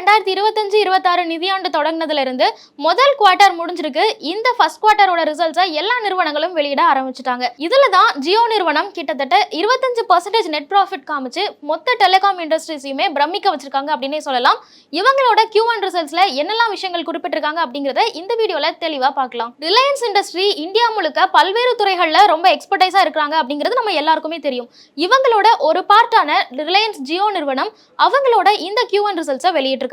ரெண்டாயிரத்தி இருபத்தஞ்சு இருபத்தாறு நிதியாண்டு தொடங்கினதுலேருந்து முதல் குவார்ட்டர் முடிஞ்சிருக்கு. இந்த ஃபர்ஸ்ட் குவார்ட்டரோட ரிசல்ட்ஸை எல்லா நிறுவனங்களும் வெளியிட ஆரம்பிச்சிட்டாங்க. இதில் தான் ஜியோ நிறுவனம் கிட்டத்தட்ட இருபத்தஞ்சு பர்சன்டேஜ் நெட் ப்ராஃபிட் காமிச்சு மொத்த டெலிகாம் இண்டஸ்ட்ரீஸையுமே பிரமிக்க வச்சிருக்காங்க அப்படின்னே சொல்லலாம். இவங்களோட கியூ ஒன் ரிசல்ட்ஸில் என்னெல்லாம் விஷயங்கள் குறிப்பிட்டிருக்காங்க அப்படிங்கிறத இந்த வீடியோவில் தெளிவாக பார்க்கலாம். ரிலையன்ஸ் இண்டஸ்ட்ரி இந்தியா முழுக்க பல்வேறு துறைகளில் ரொம்ப எக்ஸ்பர்டைஸாக இருக்காங்க அப்படிங்கிறது நம்ம எல்லாருக்குமே தெரியும். இவங்களோட ஒரு பார்ட்டான ரிலையன்ஸ் ஜியோ நிறுவனம் அவங்களோட இந்த கியூ ஒன் ரிசல்ட்ஸை வெளியிட்டிருக்காங்க.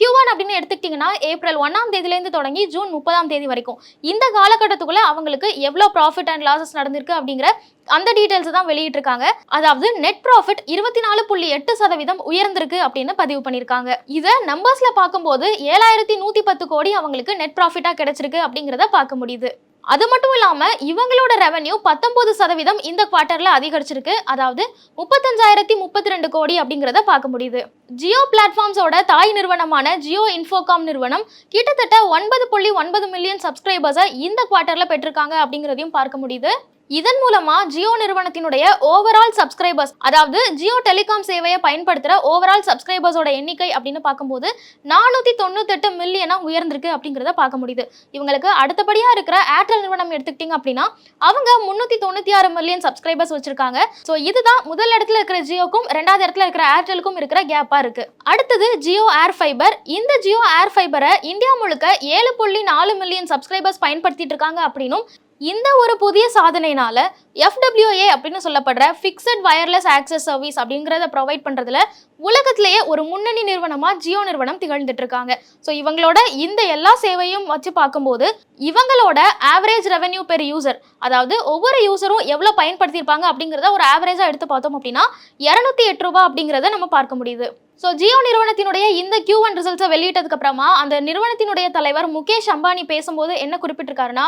கியூ ஒன் அப்படின்னு எடுத்துக்கிட்டிங்கன்னா ஏப்ரல் ஒன்னாம் தேதியிலேருந்து தொடங்கி ஜூன் முப்பதாம் தேதி வரைக்கும். இந்த காலகட்டத்துக்குள்ள அவங்களுக்கு எவ்வளோ ப்ராஃபிட் அண்ட் லாசஸ் நடந்திருக்கு அப்படிங்கிற அந்த டீட்டெயில்ஸ் தான் வெளியிட்டிருக்காங்க. அதாவது நெட் ப்ராஃபிட் இருபத்தி நாலு புள்ளி எட்டு சதவீதம் உயர்ந்திருக்கு அப்படின்னு பதிவு பண்ணியிருக்காங்க. இதை நம்பர்ஸ்ல பார்க்கும்போது ஏழாயிரத்தி நூத்தி பத்து கோடி அவங்களுக்கு நெட் ப்ராஃபிட்டா கிடைச்சிருக்கு அப்படிங்கிறத பார்க்க முடியுது. அது மட்டும் இல்லாமல் இவங்களோட ரெவன்யூ பத்தொன்பது சதவீதம் இந்த குவார்ட்டரில் அதிகரிச்சிருக்கு. அதாவது முப்பத்தஞ்சாயிரத்தி முப்பத்தி ரெண்டு கோடி அப்படிங்கிறத பார்க்க முடியுது. ஜியோ பிளாட்ஃபார்ம்ஸோட தாய் நிறுவனமான ஜியோ இன்ஃபோகாம் நிறுவனம் கிட்டத்தட்ட ஒன்பது புள்ளி ஒன்பது மில்லியன் சப்ஸ்கிரைபர்ஸை இந்த குவார்ட்டரில் பெற்றிருக்காங்க அப்படிங்கிறதையும் பார்க்க முடியுது. இதன் மூலமா ஜியோ நிறுவனத்தினுடைய ஓவரால் சப்ஸ்கிரைபர்ஸ் அதாவது ஜியோ டெலிகாம் சேவையை பயன்படுத்துகிற ஓவரால் சப்ஸ்கிரைபர்ஸோட எண்ணிக்கை அப்படின்னு பார்க்கும்போது நானூற்றி தொண்ணூத்தெட்டு மில்லியனா உயர்ந்திருக்கு அப்படிங்கிறத பார்க்க முடியுது. இவங்களுக்கு அடுத்தபடியாக இருக்கிற ஏர்டெல் நிறுவனம் எடுத்துக்கிட்டிங்க அப்படின்னா அவங்க முந்நூற்றி தொண்ணூற்றி ஆறு மில்லியன் சப்ஸ்கிரைபர்ஸ் வச்சிருக்காங்க. ஸோ இதுதான் முதல் இடத்துல இருக்கிற ஜியோக்கும் ரெண்டாவது இடத்துல இருக்கிற ஏர்டெலுக்கும் இருக்கிற கேப்பாக இருக்கு. அடுத்தது ஜியோ ஏர் ஃபைபர் இந்த ஜியோ ஏர் ஃபைபரை இந்தியா முழுக்க ஏழு புள்ளி நாலு மில்லியன் சப்ஸ்கிரைபர்ஸ் பயன்படுத்திட்டு இருக்காங்க அப்படின்னும் இந்த ஒரு புதிய சாதனைனால எஃப்டபிள்யூஏ அப்படின்னு சொல்லப்படுற ஃபிக்ஸட் வயர்லெஸ் ஆக்சஸ் சர்வீஸ் அப்படிங்கிறத ப்ரொவைட் பண்ணுறதுல உலகத்திலேயே ஒரு முன்னணி நிறுவனமாக ஜியோ நிறுவனம் திகழ்ந்துட்டு இருக்காங்க ஸோ இவங்களோட இந்த எல்லா சேவையும் வச்சு பார்க்கும்போது இவங்களோட ஆவரேஜ் ரெவென்யூ பெர் யூசர் அதாவது ஒவ்வொரு யூசரும் எவ்வளோ பயன்படுத்தியிருப்பாங்க அப்படிங்கிறத ஒரு ஆவரேஜாக எடுத்து பார்த்தோம் அப்படின்னா இரநூத்தி எட்டு ரூபா அப்படிங்கிறத நம்ம பார்க்க முடியுது. ஸோ ஜியோ நிறுவனத்தினுடைய இந்த கியூ ஒன் ரிசல்ட்ஸை வெளியிட்டதுக்கு அப்புறமா அந்த நிறுவனத்தினுடைய தலைவர் முகேஷ் அம்பானி பேசும்போது என்ன குறிப்பிட்டிருக்காருன்னா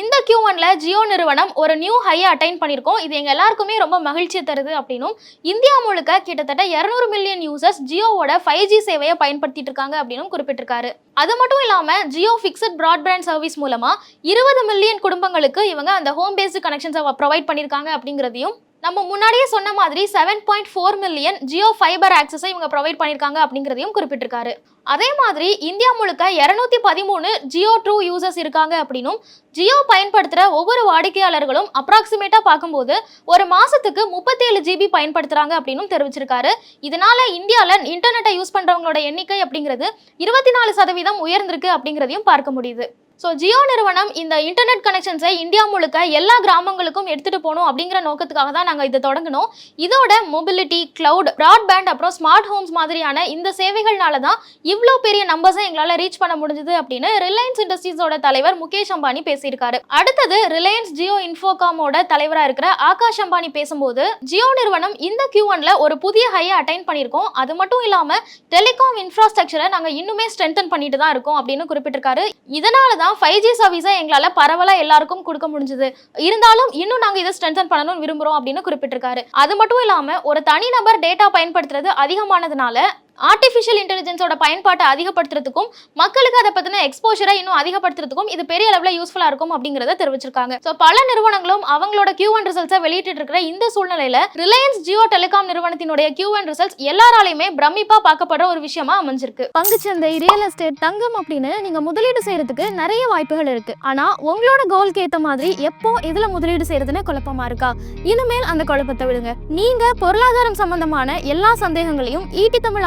இந்த கியூ ஒன்ல ஜியோ நிறுவனம் ஒரு நியூ ஹையை அட்டைன் பண்ணியிருக்கோம். இது எங்கள் எல்லாருக்குமே ரொம்ப மகிழ்ச்சியை தருது அப்படின்னும் இந்தியா முழுக்க கிட்டத்தட்ட இரநூறு மில்லியன் யூசர்ஸ் ஜியோவோட ஃபைவ் ஜி சேவையை பயன்படுத்திட்டு இருக்காங்க அப்படின்னும் குறிப்பிட்டிருக்காரு. அது மட்டும் இல்லாம ஜியோ ஃபிக்ஸட் ப்ராட்பேண்ட் சர்வீஸ் மூலமா இருபது மில்லியன் குடும்பங்களுக்கு இவங்க அந்த ஹோம் பேஸ்டு கனெக்ஷன்ஸை ப்ரொவைட் பண்ணியிருக்காங்க அப்படிங்கிறதையும் நம்ம முன்னாடியே சொன்ன மாதிரி seven point four million Jio fibre ஆக்சஸை இவங்க ப்ரொவைட் பண்ணியிருக்காங்க அப்படிங்கிறதையும் குறிப்பிட்டிருக்காரு. அதே மாதிரி இந்தியா முழுக்க இரநூத்தி பதிமூணு ஜியோ ட்ரூ யூசர்ஸ் இருக்காங்க அப்படின்னும் ஜியோ பயன்படுத்துகிற ஒவ்வொரு வாடிக்கையாளர்களும் அப்ராக்சிமேட்டாக பார்க்கும்போது ஒரு மாதத்துக்கு முப்பத்தேழு ஜிபி பயன்படுத்துகிறாங்க அப்படின்னும் தெரிவிச்சிருக்காரு. இதனால இந்தியாவில் இன்டர்நெட்டை யூஸ் பண்ணுறவங்களோட எண்ணிக்கை அப்படிங்கிறது இருபத்தி நாலு சதவீதம் உயர்ந்திருக்கு அப்படிங்கிறதையும் பார்க்க முடியுது. ஸோ ஜியோ நிறுவனம் இந்த இன்டர்நெட் கனெக்ஷன்ஸை இந்தியா முழுக்க எல்லா கிராமங்களுக்கும் எடுத்துகிட்டு போகணும் அப்படிங்கிற நோக்கத்துக்காக தான் நாங்கள் இதை தொடங்கினோம். இதோட மொபிலிட்டி க்ளவுட் ப்ராட்பேண்ட் அப்புறம் ஸ்மார்ட் ஹோம்ஸ் மாதிரியான இந்த சேவைகள்னால தான் இவ்வளோ பெரிய நம்பர்ஸை எங்களால் ரீச் பண்ண முடிஞ்சது அப்படின்னு ரிலையன்ஸ் இண்டஸ்ட்ரீஸோட தலைவர் முகேஷ் அம்பானி பேசியிருக்காரு. அடுத்தது ரிலையன்ஸ் ஜியோ இன்ஃபோகாமோட தலைவராக இருக்கிற ஆகாஷ் அம்பானி பேசும்போது ஜியோ நிறுவனம் இந்த கியூ ஒன்ல ஒரு புதிய ஹையை அட்டைன் பண்ணியிருக்கோம். அது மட்டும் இல்லாமல் டெலிகாம் இன்ஃப்ராஸ்ட்ரக்சரை நாங்கள் இன்னுமே ஸ்ட்ரென்தன் பண்ணிட்டு தான் இருக்கோம் அப்படின்னு குறிப்பிட்டிருக்காரு. இதனால தான் ஃபைவ் ஜி சர்வீஸை எங்களால் பரவலாக எல்லாருக்கும் கொடுக்க முடிஞ்சது. இருந்தாலும் இன்னும் நாங்கள் இதை ஸ்ட்ரென்தன் பண்ணணும்னு விரும்புகிறோம் அப்படின்னு குறிப்பிட்டிருக்காரு. அது மட்டும் இல்லாமல் ஒரு தனிநபர் டேட்டா பயன்படுத்துறது அதிகமானதுனால ஆர்டிஃபிஷியல் இன்டெலிஜென்ஸோட பயன்பாட்டை அதிகப்படுத்துறதுக்கும் மக்களுக்கு அதை பற்றின எக்ஸ்போஷரை இன்னும் அதிகப்படுத்துறதுக்கும் இது பெரிய அளவில் யூஸ்ஃபுல்லாக இருக்கும் அப்படிங்கிறத தெரிவிச்சிருக்காங்க. ஸோ பல நிறுவனங்களும் அவங்களோட கியூ அண்ட் ரிசல்ட்ஸை வெளியிட்டு இருக்கிற இந்த சூழ்நிலையில் ரிலையன்ஸ் ஜியோ டெலிகாம் நிறுவனத்தினுடைய கியூ அண்ட் ரிசல்ட்ஸ் எல்லாராலையுமே பிரமிப்பா பார்க்கப்படுற ஒரு விஷயமா அமைஞ்சிருக்கு. பங்குச்சந்தை ரியல் எஸ்டேட் தங்கம் அப்படின்னு நீங்க முதலீடு செய்யறதுக்கு நிறைய வாய்ப்புகள் இருக்கு. ஆனா உங்களோட கோல்க்கு ஏத்த மாதிரி எப்போ இதுல முதலீடு செய்யறதுன்னு குழப்பமா இருக்கா? இனிமேல் அந்த குழப்பத்தை விடுங்க. நீங்க பொருளாதாரம் சம்பந்தமான எல்லா சந்தேகங்களையும் ஈட்டி தமிழ்